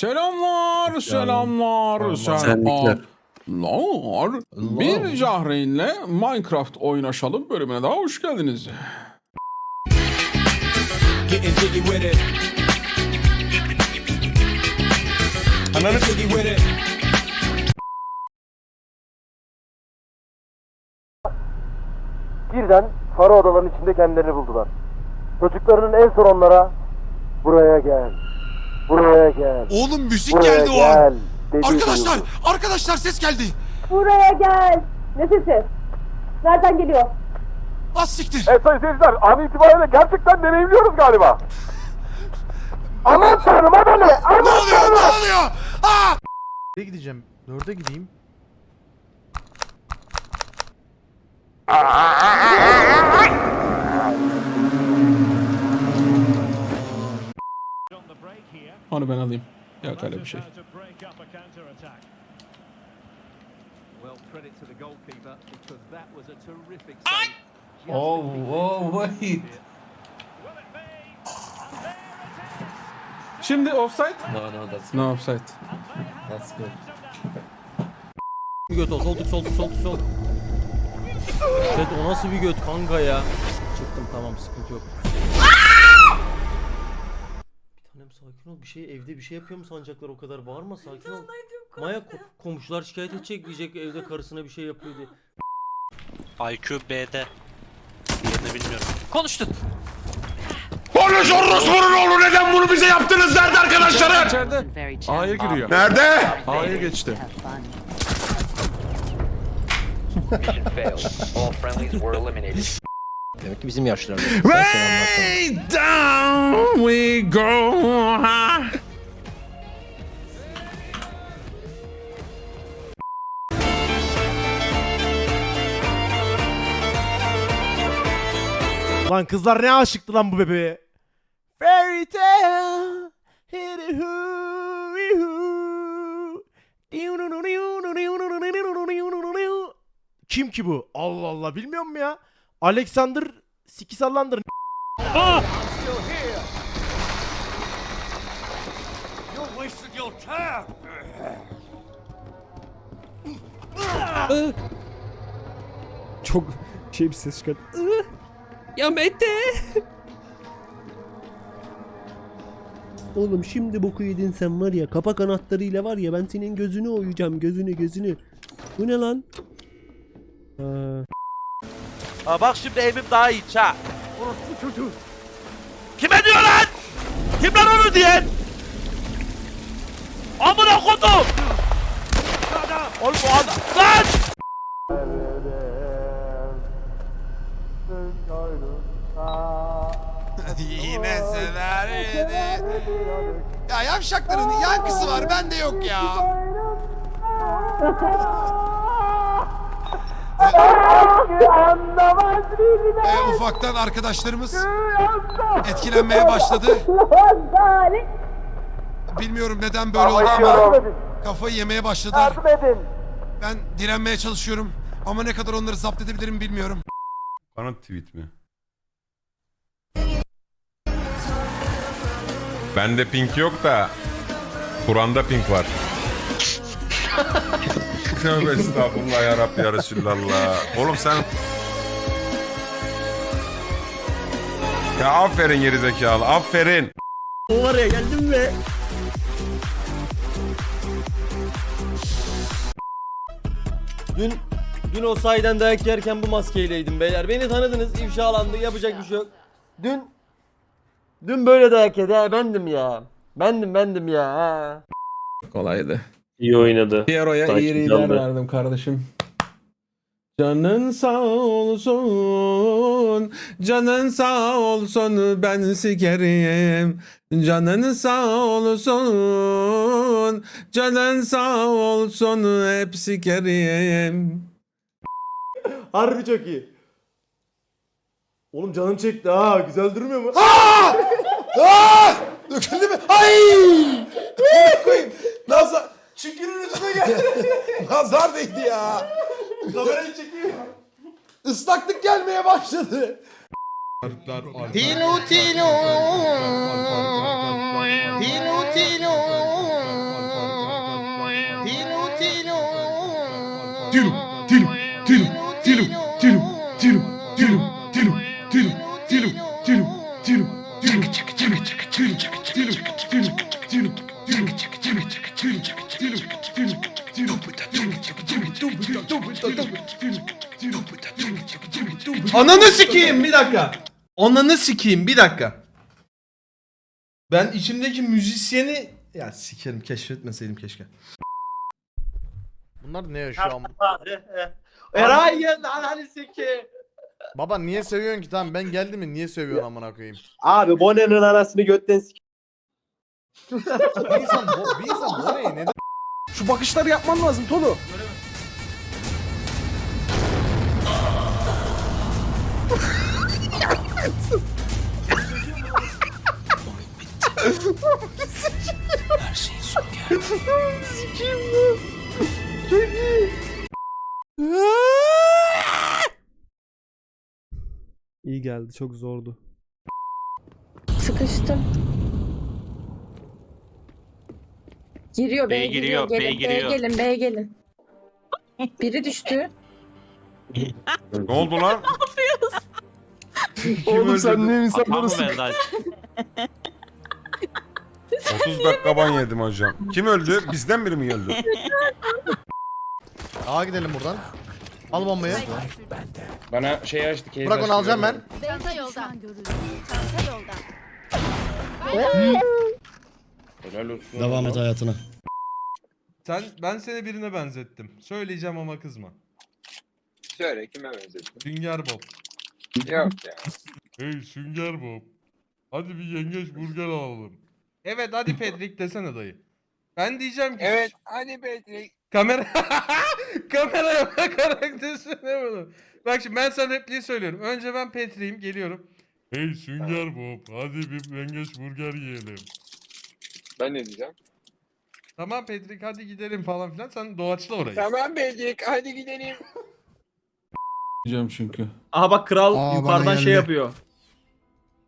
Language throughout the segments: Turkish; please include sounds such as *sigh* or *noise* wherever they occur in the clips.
Selamlar, selamlar, selamlar. Bir Cahreyn'le Minecraft oynaşalım bölümüne daha hoş geldiniz. Ananı. Birden Faro odaların içinde kendilerini buldular. Çocuklarının en son onlara buraya gel. Buraya gel. Oğlum müzik Buraya geldi o gel. an. dediği Arkadaşlar, duyuldu. arkadaşlar ses geldi. Buraya gel. Ne sesi? Nereden geliyor? Az siktir. Evet sayın seyirciler an itibariyle gerçekten deneyimliyoruz galiba. Aman tanrım da ne? Aman oluyor? tanrım. Ne oluyor? Aa! Nereye gideceğim? Dörde gideyim. *laughs* Onu ben alayım. Yok öyle bir şey. Well, credit to the goalkeeper because that was a terrific save. Just Oh, oh, wait. Şimdi offside? No, no, that's No offside. that's good. Bir göt o solduk solduk solduk solduk. Chat o nasıl bir göt kanka ya. Çıktım tamam sıkıntı yok. Tanem sakin ol bir şey evde bir şey yapıyor mu sanacaklar o kadar bağırma sakin ol. Maya ko- komşular şikayet edecek diyecek evde karısına bir şey yapıyor diye. IQ B'de. Diğerini bilmiyorum. Konuştun. Konuş orospunun oğlu neden bunu bize yaptınız nerede arkadaşlarım? İçeride. A'ya giriyor. Nerede? A'ya geçti. Demek ki bizim yaşlarda. Way down we go. Lan kızlar ne aşıktı lan bu bebeğe. Fairy tale. hiddy hoo. Kim ki bu? Allah Allah bilmiyor mu ya? Alexander Sikisallander. Çok şey bir ses çıkardı. Ya Mete. Oğlum şimdi boku yedin sen var ya kapak anahtarıyla var ya ben senin gözünü oyacağım gözünü gözünü. Bu ne lan? Aa, Aa, bak şimdi evim daha iyi ha. Kime diyor lan? Kim lan onu diyen? Amına kodum! Oğlum bu adam... Lan! Yine sever Ya yavşakların yankısı var bende yok ya. *laughs* E, ufaktan arkadaşlarımız etkilenmeye başladı. Bilmiyorum neden böyle oldu ama kafayı yemeye başladılar. Ben direnmeye çalışıyorum ama ne kadar onları zapt edebilirim bilmiyorum. Bana tweet mi? Bende pink yok da Kur'an'da pink var. *laughs* Tövbe estağfurullah ya Rabbi ya Resulallah. Oğlum sen... Ya aferin gerizekalı aferin. o var ya geldim ve Dün dün o sayeden dayak yerken bu maskeyleydim beyler. Beni tanıdınız ifşalandı yapacak bir şey yok. Dün dün böyle dayak yedi ha bendim ya. Bendim bendim ya ha. Kolaydı. İyi oynadı. Piero'ya iyi aldı. verdim kardeşim. Canın sağ olsun, canın sağ olsun ben sikerim. Canın sağ olsun, canın sağ olsun hep sikerim. Harbi çok iyi. Oğlum canım çekti ha güzel durmuyor mu? Aa! Aa! Döküldü mü? Ay! Amına Çükürün üstüne geldi. Nazar değdi ya. Kamerayı çekiyor. Islaklık gelmeye başladı. Tilo tilo. Tilo tilo. Ananı sikeyim bir dakika. Ananı sikeyim bir dakika. Ben içimdeki müzisyeni ya sikerim keşfetmeseydim keşke. Bunlar ne yaşıyor am- *laughs* Eray ya ananı sikeyim. Baba niye seviyorsun ki tamam ben geldim mi niye seviyorsun amına koyayım? Abi Bone'nin anasını götten sik. *laughs* Bir insan bu, bir insan bu ne? Neden? Şu bakışları yapman lazım Tolu. İyi geldi çok zordu. Sıkıştım. Giriyor Bey B'ye giriyor, giriyor. Bey Gelin B'ye giriyor. gelin B'ye gelin. Biri düştü. Ne oldu lan? Oğlum sen insanlarısın? verdi Alp? 30 dakika ban yedim hocam. Kim öldü? Bizden biri mi öldü? Ağa gidelim buradan. Al bombayı. Bana şey açtı. case Bırak onu açtı, alacağım ben. Çanta yolda. Çanta yolda. Helal olsun. Devam et hayatına. Sen ben seni birine benzettim. Söyleyeceğim ama kızma. Söyle kime benzettin? Sünger Bob. Yok ya. Hey Sünger Bob. Hadi bir yengeç burger alalım. Evet hadi Pedrik desene dayı. Ben diyeceğim ki Evet hadi Patrick. kamera *laughs* kameraya bakarak desene bunu. Bak şimdi ben sana repliği söylüyorum. Önce ben Petri'yim geliyorum. Hey Sünger Bob hadi bir yengeç burger yiyelim. Ben ne diyeceğim? Tamam Pedrik hadi gidelim falan filan. Sen doğaçla orayı. Tamam Patrick hadi gidelim. *laughs* Diyeceğim çünkü. Aha bak kral Aa, yukarıdan şey geldi. yapıyor.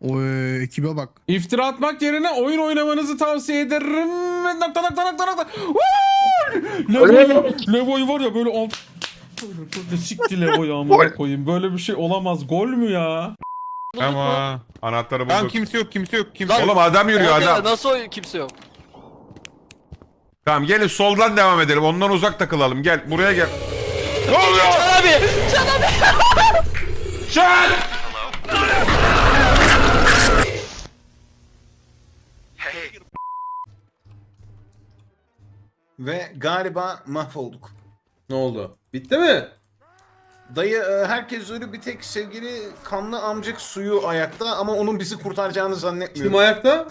O ekibe bak. İftira atmak yerine oyun oynamanızı tavsiye ederim. Nokta nokta nokta nokta. Woo! Levo'yu, Levo'yu var ya böyle alt... Böyle sikti Levo'yu amına koyayım. Böyle bir şey olamaz. Gol mü ya? Ama anahtarı bulduk. Tamam kimse yok kimse yok kimse Oğlum adam yürüyor adam. Nasıl kimse yok? Tamam gelin soldan devam edelim. Ondan uzak takılalım. Gel buraya gel. Ne oluyor? Can abi! Can abi! Can! Ve galiba mahvolduk. Ne oldu? Bitti mi? Dayı e, herkes ölü bir tek sevgili kanlı amcık suyu ayakta ama onun bizi kurtaracağını Kim zannetmiyorum. ayakta?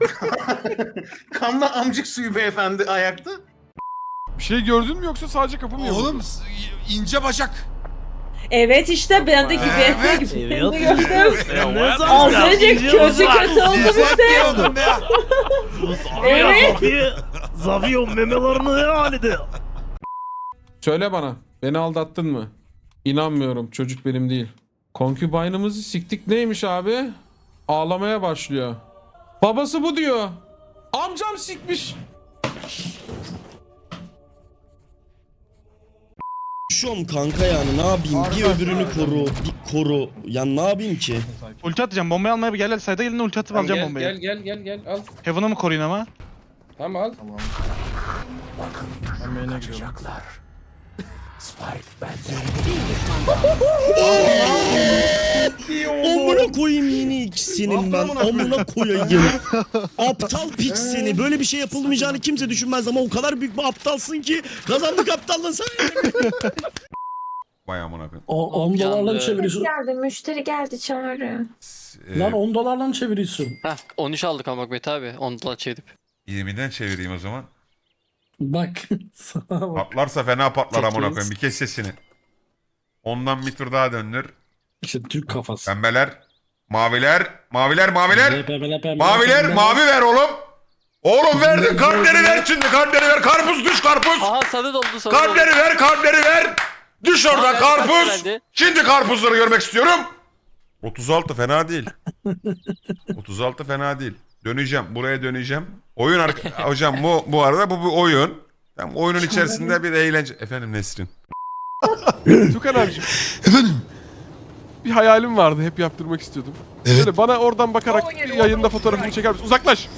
*laughs* kanlı amcık suyu beyefendi ayakta. Bir şey gördün mü yoksa sadece kapı mı Oğlum s- ince bacak. Evet işte ben de gibi. Evet. *laughs* Ben de gördüm. Az önce közü kötü oldum işte. Evet. Zavion memelerini ne halde? Söyle bana. Beni aldattın mı? İnanmıyorum. Çocuk benim değil. Konkubaynımızı siktik neymiş abi? Ağlamaya başlıyor. Babası bu diyor. Amcam sikmiş. Şom kanka yani ne yapayım? Bir öbürünü koru, bir koru. Ya ne yapayım ki? Ulti atacağım bombayı almaya gel hadi sayda gelin ulti atıp alacağım gel, bombayı. gel gel gel gel al. Heaven'a mı koruyun ama? Tamam al. Amına koyayım yeni ikisinin ben. Amına koyayım. Aptal piç seni. Böyle bir şey yapılmayacağını kimse düşünmez ama o kadar büyük bir aptalsın ki kazandık aptallığın sayesinde. Vay amına koyayım. 10 dolarla mı çeviriyorsun? Geldi müşteri geldi çağrı. Ee, 10 dolarla mı çeviriyorsun? Heh 13 aldık ama Mete abi 10 dolar çevirip. 20'den çevireyim o zaman. *laughs* Bak. Patlarsa fena patlar amına koyayım. Bir kes sesini. Ondan bir tur daha döndür. İşte Türk kafası. Pembeler. Maviler. Maviler maviler. Maviler mavi ver oğlum. Oğlum ver kartları ver şimdi kartları ver. Karpuz düş karpuz. Aha sarı doldu sarı Kartları ver kartları ver. Düş oradan Aa, evet, karpuz. Şimdi karpuzları görmek istiyorum. 36 fena değil. *laughs* 36 fena değil. Döneceğim. Buraya döneceğim. Oyun arka... *laughs* Hocam bu bu arada bu bir oyun. Ben oyunun içerisinde bir eğlence... Efendim Nesrin. *laughs* Tukan abicim. Efendim? Bir hayalim vardı hep yaptırmak istiyordum. Evet. Şöyle bana oradan bakarak bir yayında fotoğrafımı çeker misin? Uzaklaş!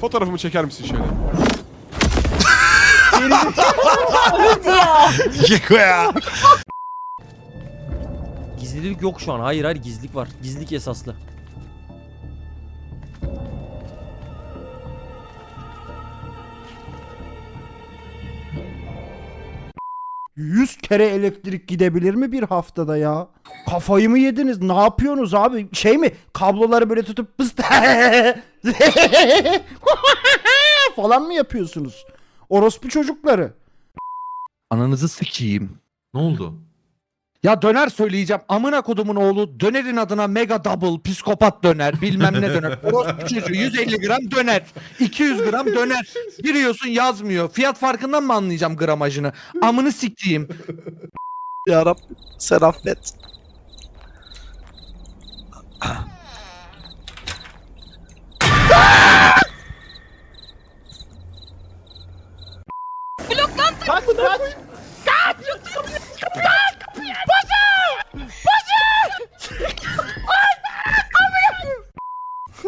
Fotoğrafımı çeker misin şöyle? Keko ya. Gizlilik yok şu an. Hayır hayır gizlilik var. Gizlilik esaslı. Yüz kere elektrik gidebilir mi bir haftada ya? Kafayı mı yediniz? Ne yapıyorsunuz abi? Şey mi? Kabloları böyle tutup pıst *laughs* falan mı yapıyorsunuz? Orospu çocukları. Ananızı sikeyim. Ne oldu? Ya döner söyleyeceğim. Amına kodumun oğlu dönerin adına mega double psikopat döner bilmem ne döner. *laughs* Orospu çocuğu 150 gram döner. 200 gram döner. Giriyorsun yazmıyor. Fiyat farkından mı anlayacağım gramajını? Amını siktiğim. Ya Rab sen affet.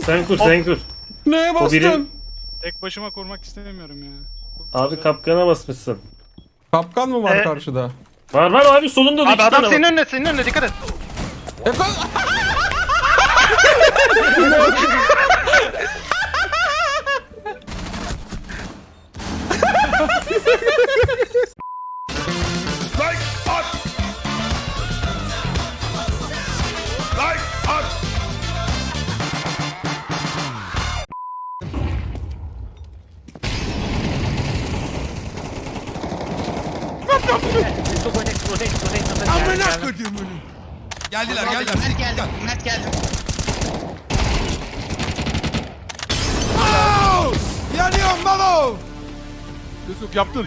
Sen kur sen kur. Neye bastın? Tek başıma kurmak istemiyorum ya. Abi kapkana basmışsın. Kapkan mı var karşıda? Var var abi solunda da Abi adam senin önüne senin önüne dikkat et. Like *laughs* Yusuf yaptın.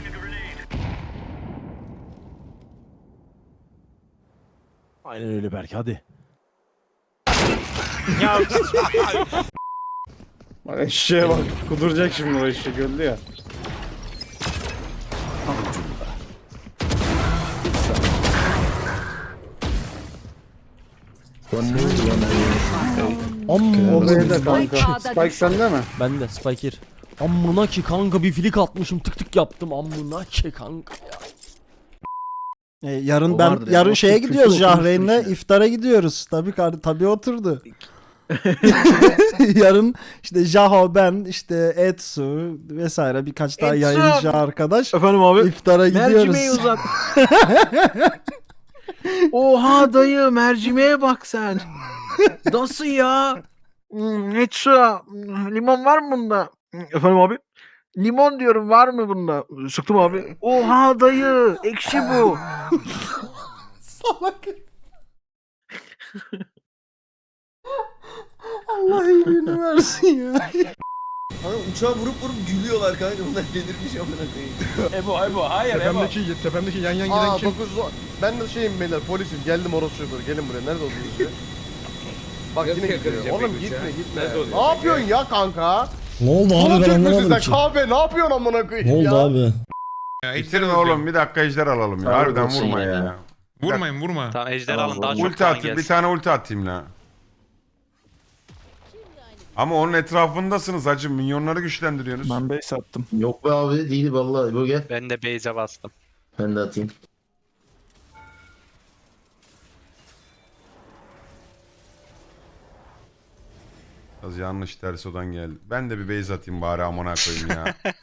Aynen öyle Berk hadi. *laughs* Bak eşeğe bak. Kuduracak şimdi o eşek öldü ya. Amma O B'de kanka. Spike sende mi? Ben de Spiker. Amına ki kanka bir flik atmışım tık tık yaptım amına ki kanka ya. E, yarın O ben vardır ya, yarın o şeye gidiyoruz okumuştur Jahreyn'le işte. iftara gidiyoruz. Tabii kar tabii oturdu. *laughs* yarın işte Jaho ben işte Etsu vesaire birkaç daha Etsu! yayıncı arkadaş Efendim abi? iftara gidiyoruz. uzat. *laughs* Oha dayı mercimeğe bak sen. Nasıl ya? Hmm, Netsu, hmm, limon var mı bunda? Efendim abi? Limon diyorum var mı bunda? Sıktım abi. *laughs* Oha dayı ekşi bu. *laughs* Salak. Allah iyiliğini versin ya. Uçağı vurup vurup gülüyorlar kanka bunlar delirmiş amına koyayım. *laughs* Ebo Ebo hayır Tepemdeki, tepemdeki yan yan Aa 9 ben de şeyim beyler polisim geldim orospu çocukları gelin buraya nerede oldunuz ya? Bak Nasıl yine gidiyor. yakalayacak Oğlum peki gitme uçağı? gitme. Nasıl oluyor Ne yapıyorsun ya kanka? Ne oldu Abi ben anlamadım ki. kahve ne yapıyorsun amına koyayım ya? abi? Ya itirin oğlum bir dakika ejder alalım ya. Tamam, Harbiden olsun vurma ya. ya. Vurmayın vurma. Tamam ejder alın daha çok Ulti puan atayım bir gelsin. tane ulti atayım la. Ama onun etrafındasınız hacı. Minyonları güçlendiriyorsunuz. base attım. Yok be abi değil vallahi bu gel. Ben de base'e bastım. Ben de atayım. Biraz yanlış ters odan geldi. Ben de bir base atayım bari amına koyayım ya. *laughs*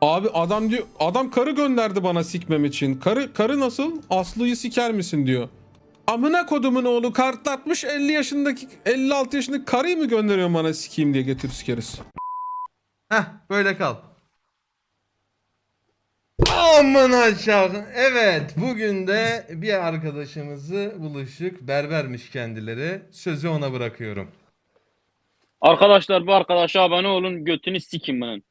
Abi adam diyor adam karı gönderdi bana sikmem için. Karı karı nasıl? Aslı'yı siker misin diyor. Amına kodumun oğlu kartlatmış 50 yaşındaki 56 yaşındaki karıyı mı gönderiyor bana sikeyim diye getir sikeriz. Heh böyle kal. Aman aşağı. Evet bugün de bir arkadaşımızı buluştuk. Berbermiş kendileri. Sözü ona bırakıyorum. Arkadaşlar bu arkadaşa abone olun götünü sikin bunun.